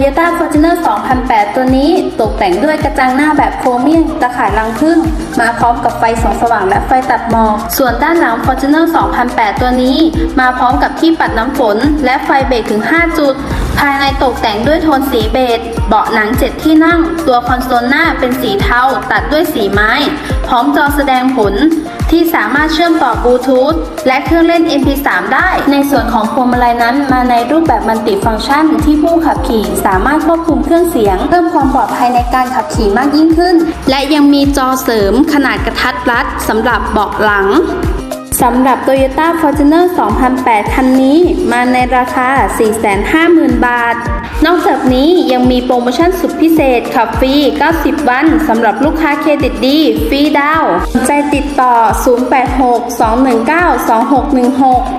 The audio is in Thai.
Toyota Fortuner 2008 ตัวนี้ตกแต่งด้วยกระจังหน้าแบบโครเมียมตะข่ายรังผึ้งมาพร้อมกับไฟสองสว่างและไฟตัดหมอก ส่วนด้านหลัง Fortuner 2008 ตัวนี้ มาพร้อมกับที่ปัดน้ำฝน และไฟเบรกถึง 5 จุด ภายในตกแต่งด้วยโทนสีเบจ เบาะหนัง7ที่นั่ง ตัวคอนโซลหน้าเป็นสีเทาตัดด้วยสีไม้ พร้อมจอแสดงผล ที่สามารถเชื่อมต่อบลูทูธและเครื่องเล่น MP3 ได้ ในส่วนของพวงมาลัยนั้น มาในรูปแบบมัลติฟังก์ชัน ที่ผู้ขับขี่สามารถควบคุมเครื่องเสียง เพิ่มความปลอดภัยในการขับขี่มากยิ่งขึ้น และยังมีจอเสริมขนาดกระทัดรัดสำหรับเบาะหลัง สำหรับ Toyota Fortuner 2008 คันนี้มาในราคา 450,000 บาท นอกจากนี้ยังมีโปรโมชั่นสุดพิเศษขับฟรี 90 วันสำหรับลูกค้าเครดิตดี ฟรีดาวน์สนใจติดต่อ 086 219 2616